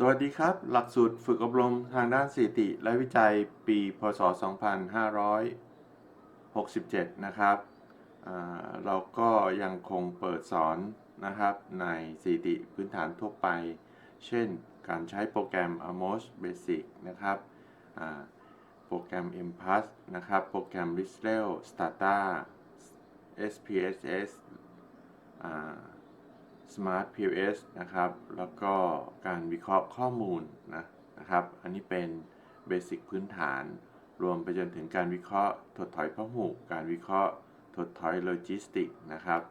สวัสดีครับ หลักสูตรฝึกอบรมทางด้านสถิติและวิจัยปีพศ 2567 นะครับเราก็ยังคงเปิดสอนนะครับในสถิติพื้นฐานทั่วไป เช่นการใช้โปรแกรม Amos Basic นะครับโปรแกรม MPass นะครับ โปรแกรม r i s t e l Stata SPSS Smart POS นะครับ แล้วก็การวิเคราะห์ข้อมูลนะนะครับ อันนี้เป็นเบสิกพื้นฐาน รวมไปจนถึงการวิเคราะห์ถดถอยพหุการวิเคราะห์ถดถอยโลจิสติกนะครับ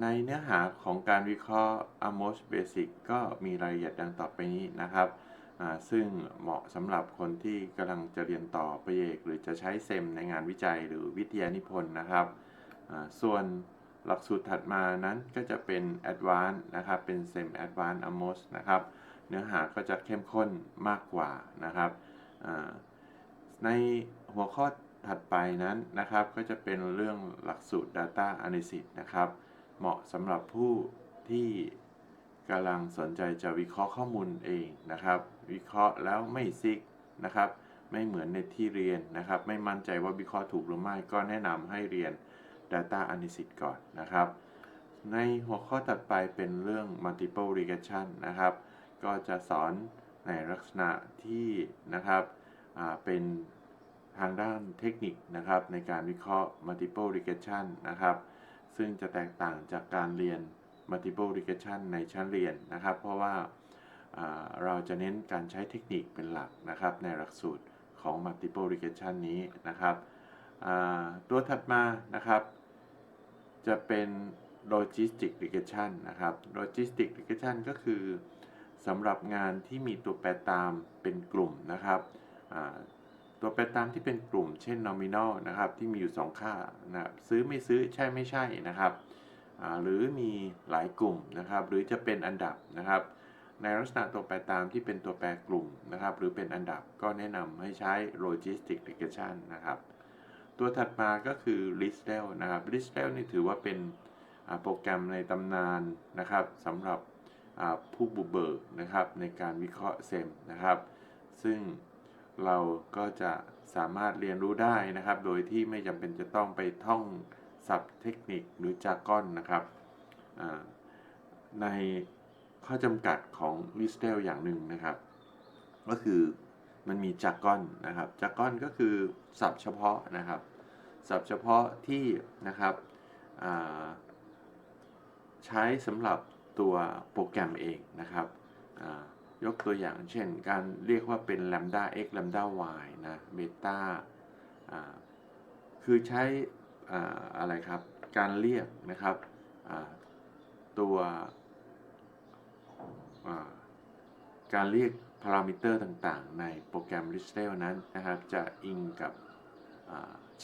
ในเนื้อหาของการวิเคราะห์ Amos Basic ก็มีรายละเอียดดังต่อไปนี้นะครับซึ่งเหมาะสำหรับคนที่กำลังจะเรียนต่อปริญญาเอกหรือจะใช้เซมในงานวิจัยหรือวิทยานิพนธ์นะครับส่วน หลักสูตรถัดมานั้นก็จะเป็น Advanced นะครับ เป็น Sem Advanced Amos นะครับ เนื้อหาก็จะเข้มข้นมากกว่านะครับในหัวข้อถัดไปนั้นนะครับ ก็จะเป็นเรื่องหลักสูตร Data Analysis นะครับ เหมาะสำหรับผู้ที่กำลังสนใจจะวิเคราะห์ข้อมูลเองนะครับ วิเคราะห์แล้วไม่ซิกนะครับ ไม่เหมือนในที่เรียนนะครับ ไม่มั่นใจว่าวิเคราะห์ถูกหรือไม่ก็แนะนำให้เรียน Data Analysis ก่อนนะครับ ในหัวข้อถัดไปเป็นเรื่อง Multiple Regression นะครับ ก็จะสอนในลักษณะที่นะครับเป็นทางด้านเทคนิคนะครับในการวิเคราะห์ Multiple Regression นะครับ ซึ่งจะแตกต่างจากการเรียน Multiple Regression ในชั้นเรียนนะครับ เพราะว่าเราจะเน้นการใช้เทคนิคเป็นหลักนะครับ ในหลักสูตรของ Multiple Regression นี้นะครับตัวถัดมานะครับ จะเป็น Logistic Regression นะครับ Logistic Regression ก็คือสำหรับงานที่มีตัวแปรตามเป็นกลุ่มนะครับตัวแปรตามที่เป็นกลุ่ม เช่น nominal นะครับที่มีอยู่ 2 ค่านะครับซื้อไม่ซื้อใช่ไม่ใช่นะครับหรือมีหลายกลุ่มนะครับ หรือจะเป็นอันดับนะครับ ในลักษณะตัวแปรตามที่เป็นตัวแปรกลุ่มนะครับ หรือเป็นอันดับก็แนะนำให้ใช้ Logistic Regression นะครับ ตัวถัดมาก็คือ l i s t e l นะครับ l i s t e l นี่ถือว่าเป็นโปรแกรมในตำนานนะครับสำหรับผู้บุเบิกนะครับในการวิเคราะห์เซมนะครับ ซึ่งเราก็จะสามารถเรียนรู้ได้นะครับ โดยที่ไม่จำเป็นจะต้องไปท่องศัพท์เทคนิคหรือจาก้อนนะครับในข้อจำกัดของ l i s t e l อย่างหนึ่งนะครับ ก็คือมันมีจาก้อนนะครับจาก้อนก็คือศัพท์เฉพาะนะครับ ศัพท์เฉพาะที่นะครับใช้สำหรับตัวโปรแกรมเองนะครับยกตัวอย่างเช่น การเรียกว่าเป็น lambda x lambda y นะ beta อ่าคือใช้อ่าอะไรครับ การเรียกนะครับตัวการเรียกพารามิเตอร์ต่างๆ ในโปรแกรม l i s t e l นั้นนะครับ จะอิงกับ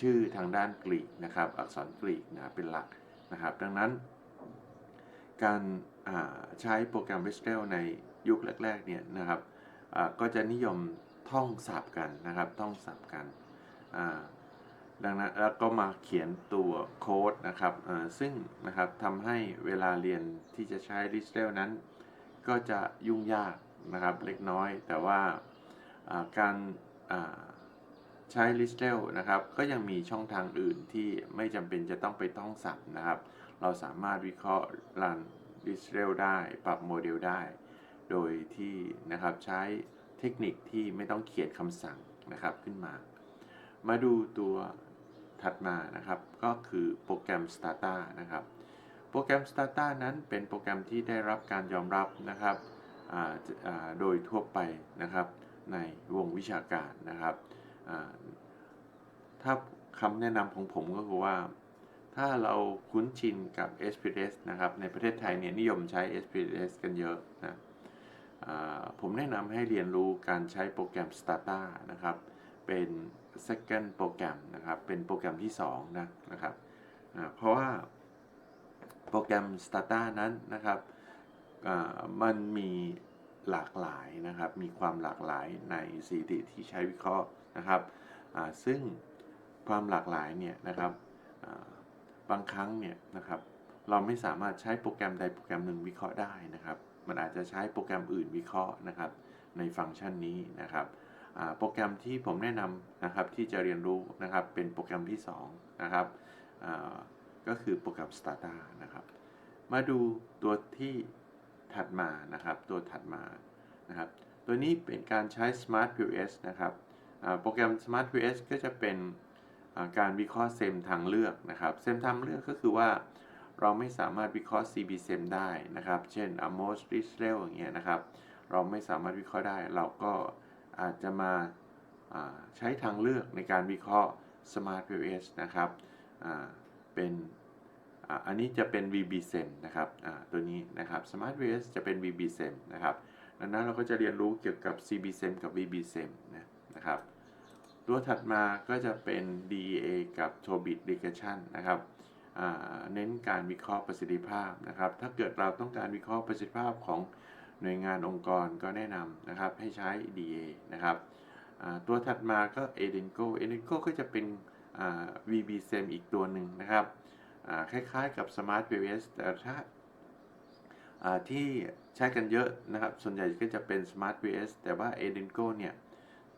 ชื่อทางด้านกรีกนะครับ อักษรกรีกนะเป็นหลักนะครับ ดังนั้น การใช้โปรแกรม l i s t e l ในยุคแรกๆเนี่ยนะครับก็จะนิยมท่องศัพท์กันนะครับ ท่องศัพท์กันดังนั้นแล้วก็มาเขียนตัวโค้ดนะครับซึ่งนะครับทำให้เวลาเรียนที่จะใช้ l i s t e l นั้น ก็จะยุ่งยากนะครับเล็กน้อย แต่ว่าการ ใช้ l i s t e l นะครับ ก็ยังมีช่องทางอื่นที่ไม่จำเป็นจะต้องไปท่องศัพท์นะครับ เราสามารถวิเคราะห์รัน l i s t e l ได้ปรับโมเดลได้ โดยที่นะครับใช้เทคนิคที่ไม่ต้องเขียนคำสั่งนะครับขึ้นมา มาดูตัวถัดมานะครับ ก็คือโปรแกรม Stata นะครับ โปรแกรม Stata นั้นเป็นโปรแกรมที่ได้รับการยอมรับนะครับโดยทั่วไปนะครับในวงวิชาการนะครับ ถ้าคำแนะนำของผมก็คือว่า ถ้าเราคุ้นชินกับ SPSS นะครับ ในประเทศไทยเนี่ยนิยมใช้ SPSS กันเยอะนะผมแนะนำให้เรียนรู้การใช้โปรแกรม Stata นะครับ เป็น second โปรแกรมนะครับ เป็นโปรแกรมที่2นะนะครับเพราะว่าโปรแกรม Stata นั้นนะครับมันมีหลากหลายนะครับ มีความหลากหลายในสถิติที่ใช้วิเคราะห์ นะครับซึ่งความหลากหลายเนี่ยนะครับบางครั้งเนี่ยนะครับเราไม่สามารถใช้โปรแกรมใดโปรแกรมหนึ่งวิเคราะห์ได้นะครับ มันอาจจะใช้โปรแกรมอื่นวิเคราะห์นะครับ ในฟังก์ชันนี้นะครับโปรแกรมที่ผมแนะนำนะครับที่จะเรียนรู้นะครับเป็นโปรแกรมที่2นะครับก็คือโปรแกรม Stata นะครับ มาดูตัวที่ถัดมานะครับ ตัวถัดมานะครับ ตัวนี้เป็นการใช้ Smart POS นะครับ โปรแกรม Smart POS ก็จะเป็นการวิเคราะห์เซมทางเลือกนะครับเซมทางเลือกก็คือว่าเราไม่สามารถวิเคราะห์ CB เซมได้นะครับ เช่น Amos r i s r e l อย่างเงี้ยนะครับ เราไม่สามารถวิเคราะห์ได้ เราก็อาจจะมาาใช้ทางเลือกในการวิเคราะห์ Smart POS นะครับเป็นอ,อันนี้จะเป็น VBSEM นะครับตัวนี้นะครับ Smart VS จะเป็น VBSEM นะครับดังนั้นเราก็จะเรียนรู้เกี่ยวกับ CBSEM กับ VBSEM นะนะครับ ตัวถัดมาก็จะเป็น DEA กับ Tobit Regression นะครับเน้นการวิเคราะห์ประสิทธิภาพนะครับ ถ้าเกิดเราต้องการวิเคราะห์ประสิทธิภาพของหน่วยงานองค์กรก็แนะนำนะครับให้ใช้ DA นะครับตัวถัดมาก็ Edenco Edenco ก็จะเป็น VBSEM อีกตัวหนึ่งนะครับคล้ายๆกับ Smart POS แต่ถ้าที่ใช้กันเยอะนะครับ ส่วนใหญ่ก็จะเป็น Smart POS แต่ว่า Edenco เนี่ย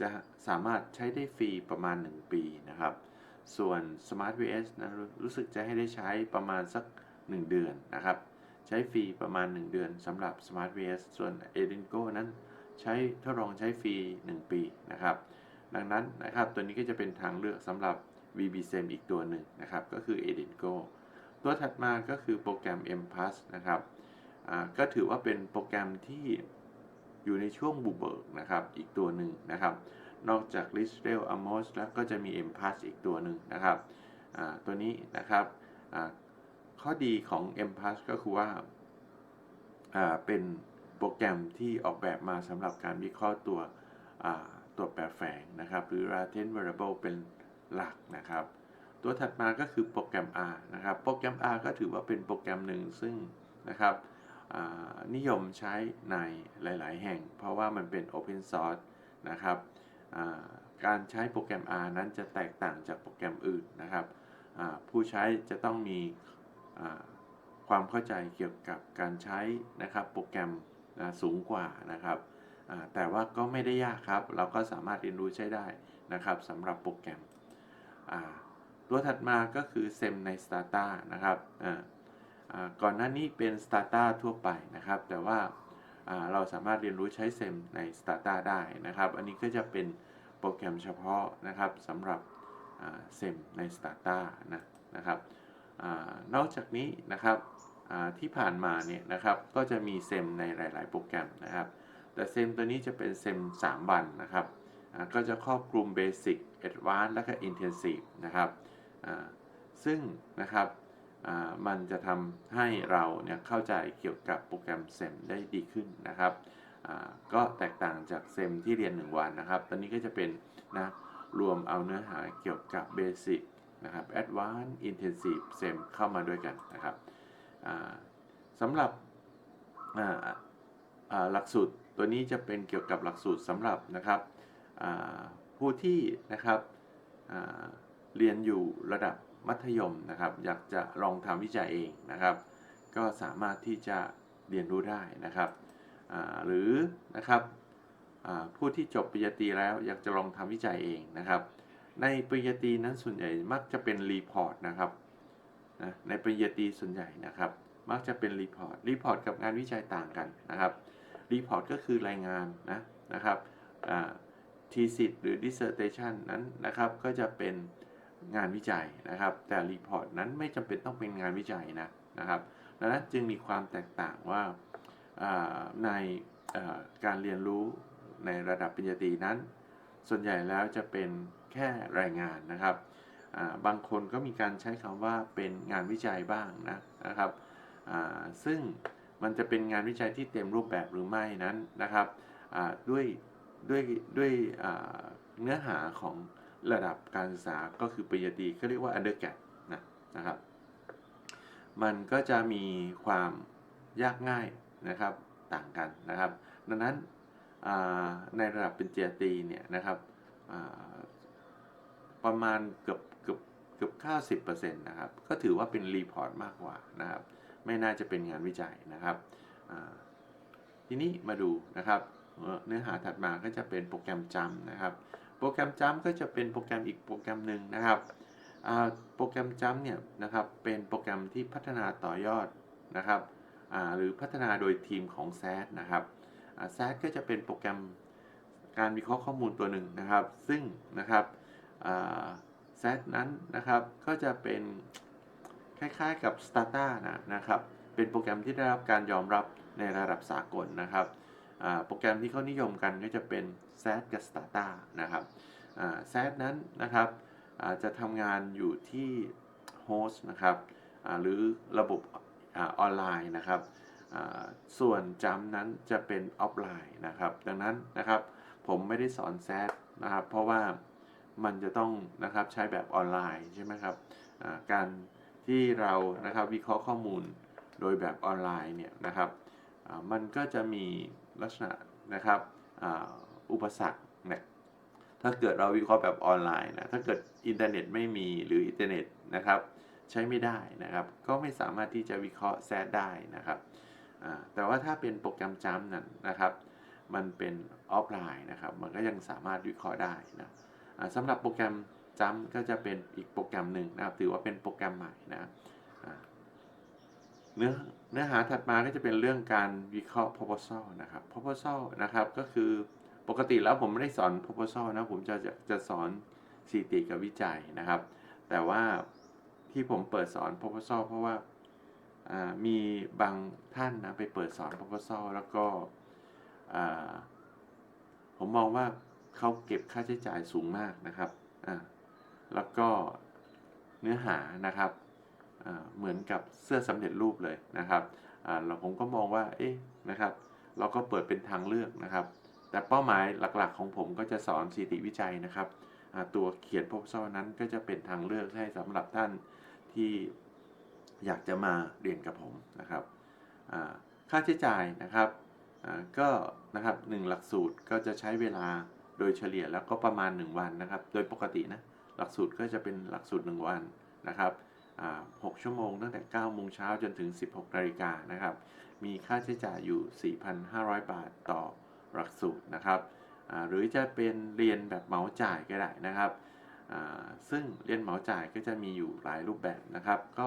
จะสามารถใช้ได้ฟรีประมาณ 1 ปีนะครับ ส่วน Smart POS นะรู้รู้สึกจะให้ได้ใช้ประมาณสัก 1 เดือนนะครับ ใช้ฟรีประมาณ 1 เดือนสำหรับ Smart POS ส่วน Edenco นั้นใช้ทดลองใช้ฟรี 1 ปีนะครับ ดังนั้นนะครับตัวนี้ก็จะเป็นทางเลือกสำหรับ VBSEM อีกตัวหนึ่งนะครับ ก็คือ Edenco ตัวถัดมาก็คือโปรแกรม M Plus นะครับก็ถือว่าเป็นโปรแกรมที่ อยู่ในช่วงบุเบิกนะครับอีกตัวหนึ่งนะครับ นอกจาก l i s t e l Amos แล้วก็จะมี M Plus อีกตัวหนึ่งนะครับตัวนี้นะครับข้อดีของ M Plus ก็คือว่าเป็นโปรแกรมที่ออกแบบมาสำหรับการวิเคราะห์ตัวตัวแปรแฝงนะครับ หรือ latent variable เป็นหลักนะครับ ตัวถัดมาก็คือโปรแกรม R นะครับ โปรแกรม R ก็ถือว่าเป็นโปรแกรมหนึ่งซึ่งนะครับ นิยมใช้ในหลาย ๆ แห่ง เพราะว่ามันเป็น Open Source นะครับการใช้โปรแกรม R นั้นจะแตกต่างจากโปรแกรมอื่นนะครับผู้ใช้จะต้องมีความเข้าใจเกี่ยวกับการใช้นะครับโปรแกรมสูงกว่านะครับแต่ว่าก็ไม่ได้ยากครับ เราก็สามารถเรียนรู้ใช้ได้นะครับสำหรับโปรแกรมตัวถัดมาก็คือเซมใน Stata นะครับ ก่อนหน้านี้เป็น Stata ทั่วไปนะครับ แต่ว่าเราสามารถเรียนรู้ใช้เซมใน Stata ได้นะครับ อันนี้ก็จะเป็นโปรแกรมเฉพาะนะครับสำหรับเซมใน Stata นะนะครับอนอกจากนี้นะครับที่ผ่านมาเนี่ยนะครับก็จะมีเซมในหลาย ๆ โปรแกรมนะครับ แต่เซมตัวนี้จะเป็นเซม3วันนะครับก็จะครอบคลุม Basic Advanced และก็ Intensive นะครับซึ่งนะครับ มันจะทำให้เราเนี่ยเข้าใจเกี่ยวกับโปรแกรมเซมได้ดีขึ้นนะครับก็แตกต่างจากเซมที่เรียน 1 วันนะครับ ตอนนี้ก็จะเป็นนะรวมเอาเนื้อหาเกี่ยวกับเบสิกนะครับ Advanced Intensive เซมเข้ามาด้วยกันนะครับสำหรับหลักสูตรตัวนี้จะเป็นเกี่ยวกับหลักสูตรสำหรับนะครับผู้ที่นะครับเรียนอยู่ระดับ มัธยมนะครับ อยากจะลองทำวิจัยเองนะครับ ก็สามารถที่จะเรียนรู้ได้นะครับหรือนะครับผู้ที่จบปริญญาตรีแล้วอยากจะลองทำวิจัยเองนะครับ ในปริญญาตรีนั้นส่วนใหญ่มักจะเป็นรีพอร์ตนะครับในปริญญาตรีส่วนใหญ่นะครับ มักจะเป็นรีพอร์ตรีพอร์ตกับงานวิจัยต่างกันนะครับรีพอร์ตก็คือรายงานนะนะครับอ่า thesis หรือ dissertation นั้นนะครับก็จะเป็น งานวิจัยนะครับ แต่ report นั้นไม่จำเป็นต้องเป็นงานวิจัยนะนะครับดังนั้นจึงมีความแตกต่างว่าในการเรียนรู้ในระดับปริญญาตรีนั้น ส่วนใหญ่แล้วจะเป็นแค่รายงานนะครับ บางคนก็มีการใช้คำว่าเป็นงานวิจัยบ้างนะนะครับ ซึ่งมันจะเป็นงานวิจัยที่เต็มรูปแบบหรือไม่นั้นนะครับด้วยด้วยด้วยเนื้อหาของ ระดับการศึกษาก็คือปริญญาตรีเขาเรียกว่า undergrad นะนะครับ มันก็จะมีความยากง่ายนะครับต่างกันนะครับ ดังนั้นในระดับปริญญาตรีเนี่ยนะครับประมาณเกือบเกือบเกือบ90%นะครับ ก็ถือว่าเป็นรีพอร์ตมากกว่านะครับ ไม่น่าจะเป็นงานวิจัยนะครับ ทีนี้มาดูนะครับ เนื้อหาถัดมาก็จะเป็นโปรแกรมจำนะครับ โปรแกรมจำก็จะเป็นโปรแกรมอีกโปรแกรมหนึ่งนะครับโปรแกรมจำเนี่ยนะครับเป็นโปรแกรมที่พัฒนาต่อยอดนะครับหรือพัฒนาโดยทีมของ s a t นะครับอ่า s a t ก็จะเป็นโปรแกรมการวิเคราะห์ข้อมูลตัวหนึ่งนะครับ ซึ่งนะครับอ่า s a t นั้นนะครับก็จะเป็นคล้ายๆกับ Stata นะนะครับเป็นโปรแกรมที่ได้รับการยอมรับในระดับสากลนะครับ โปรแกรมที่เขานิยมกันก็จะเป็น s a t กับ Stata นะครับอ่า s a t นั้นนะครับจะทำงานอยู่ที่โฮสต์นะครับหรือระบบอออนไลน์นะครับส่วนจำนั้นจะเป็นออฟไลน์นะครับ ดังนั้นนะครับผมไม่ได้สอน s a t นะครับเพราะว่ามันจะต้องนะครับใช้แบบออนไลน์ใช่ไหมครับการที่เรานะครับวิเคราะห์ข้อมูลโดยแบบออนไลน์เนี่ยนะครับมันก็จะมี ลักษณะนะครับอ,อุปสรรคเนี่ยถ้าเกิดเราวิเคราะห์แบบออนไลน์นะถ้าเกิดอินเทอร์เน็ตไม่มีหรืออินเทอร์เน็ตนะครับใช้ไม่ได้นะครับ ก็ไม่สามารถที่จะวิเคราะห์แซดได้นะครับแต่ว่าถ้าเป็นโปรแกรมจัมนั้นนะครับ มันเป็นออฟไลน์นะครับ มันก็ยังสามารถวิเคราะห์ได้นะสำหรับโปรแกรมจัมก็จะเป็นอีกโปรแกรมหนึ่งนะครับ ถือว่าเป็นโปรแกรมใหม่นะ เนื้อเนื้อหาถัดมาก็จะเป็นเรื่องการวิเคราะห์ proposal นะครับ proposal นะครับก็คือปกติแล้วผมไม่ได้สอน proposal นะผมจะจะจะสอนสถิติกับวิจัยนะครับ แต่ว่าที่ผมเปิดสอน proposal เพราะว่ามีบางท่านนะไปเปิดสอน proposal แล้วก็ผมมองว่าเขาเก็บค่าใช้จ่ายสูงมากนะครับแล้วก็เนื้อหานะครับ เหมือนกับเสื้อสำเร็จรูปเลยนะครับเราผมก็มองว่าเอ๊ะนะครับ เราก็เปิดเป็นทางเลือกนะครับ แต่เป้าหมายหลักๆของผมก็จะสอนสิติวิจัยนะครับตัวเขียน proposal นั้นก็จะเป็นทางเลือกให้สำหรับท่านที่อยากจะมาเรียนกับผมนะครับค่าใช้จ่ายนะครับก็นะครับหนึ่งหลักสูตรก็จะใช้เวลาโดยเฉลี่ยแล้วก็ประมาณ 1 วันนะครับ โดยปกตินะหลักสูตรก็จะเป็นหลักสูตร 1 วันนะครับ 6 ชั่วโมงตั้งแต่ 9 โมงเช้าจนถึง 16นาฬิกานะครับ มีค่าใช้จ่ายอยู่ 4,500 บาทต่อหลักสูตรนะครับ หรือจะเป็นเรียนแบบเหมาจ่ายก็ได้นะครับ ซึ่งเรียนเหมาจ่ายก็จะมีอยู่หลายรูปแบบนะครับ ก็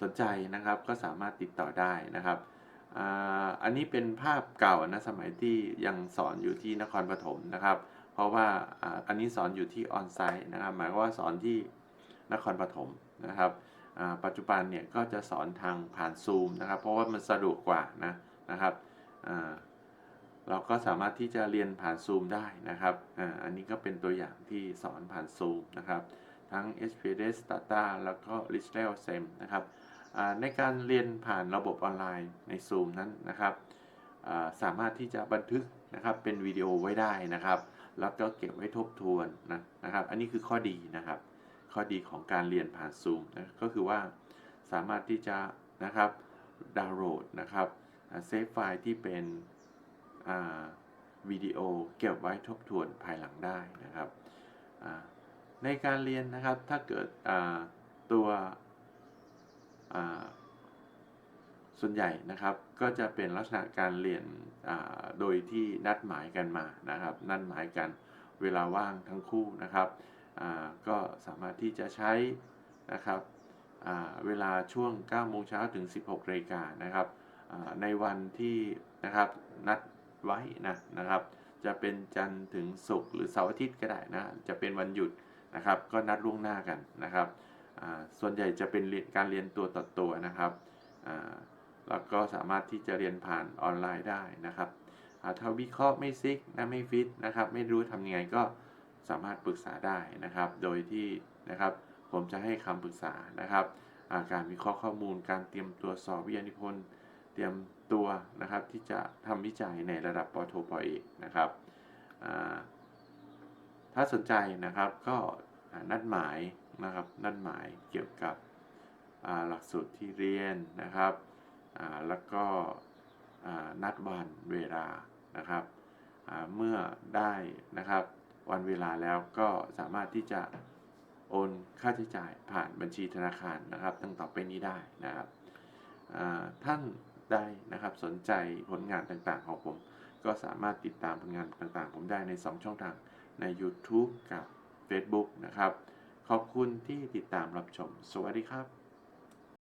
สนใจนะครับก็สามารถติดต่อได้นะครับอ,อันนี้เป็นภาพเก่านะสมัยที่ยังสอนอยู่ที่นครปฐมนะครับ เพราะว่าอันนี้สอนอยู่ที่ออนไซต์นะครับ หมายว่าสอนที่ นครปฐมนะครับปัจจุบันเนี่ยก็จะสอนทางผ่านซูมนะครับ เพราะว่ามันสะดวกกว่านะนะครับเราก็สามารถที่จะเรียนผ่านซูมได้นะครับอ,อันนี้ก็เป็นตัวอย่างที่สอนผ่านซูมนะครับ ทั้ง SPS Data แล้วก็ r i c h e l SEM นะครับในการเรียนผ่านระบบออนไลน์ในซูมนั้นนะครับสามารถที่จะบันทึกนะครับเป็นวิดีโอไว้ได้นะครับ แล้วก็เก็บไว้ทบทวนนะนะครับ อันนี้คือข้อดีนะครับ ข้อดีของการเรียนผ่านซูมนะก็คือว่าสามารถที่จะนะครับดาวน์โหลดนะครับเซฟไฟล์ที่เป็นวิดีโอเก็บไว้ทบทวนภายหลังได้นะครับในการเรียนนะครับถ้าเกิดตัวส่วนใหญ่นะครับก็จะเป็นลักษณะการเรียนโดยที่นัดหมายกันมานะครับ นัดหมายกันเวลาว่างทั้งคู่นะครับ ก็สามารถที่จะใช้นะครับเวลาช่วง 9 โมงเช้าถึง 16นาฬิกานะครับในวันที่นะครับนัดไว้นะนะครับ จะเป็นจันทร์ถึงศุกร์หรือเสาร์อาทิตย์ก็ได้นะ จะเป็นวันหยุดนะครับ ก็นัดล่วงหน้ากันนะครับ ส่วนใหญ่จะเป็นการเรียนตัวต่อตัวนะครับแล้วก็สามารถที่จะเรียนผ่านออนไลน์ได้นะครับถ้าวิเคราะห์ไม่ซิกนะไม่ฟิตนะครับ ไม่รู้ทำยังไงก็ สามารถปรึกษาได้นะครับ โดยที่นะครับผมจะให้คำปรึกษานะครับอาการวิเคราะห์ข้อมูล การเตรียมตัวสอบวิทยานิพนธ์ เตรียมตัวนะครับที่จะทำวิจัยในระดับปโทปอเอกนะครับ ถ้าสนใจนะครับก็นัดหมายนะครับนัดหมายเกี่ยวกับหลักสูตรที่เรียนนะครับแล้วก็นัดวันเวลานะครับเมื่อได้นะครับ วันเวลาแล้วก็สามารถที่จะโอนค่าใช้จ่ายผ่านบัญชีธนาคารนะครับตั้งต่อไปนี้ได้นะครับท่านได้นะครับสนใจผลงานต่างๆของผม ก็สามารถติดตามผลงานต่างๆ ผมได้ใน 2 ช่องทางใน YouTube กับ Facebook นะครับ ขอบคุณที่ติดตามรับชม สวัสดีครับ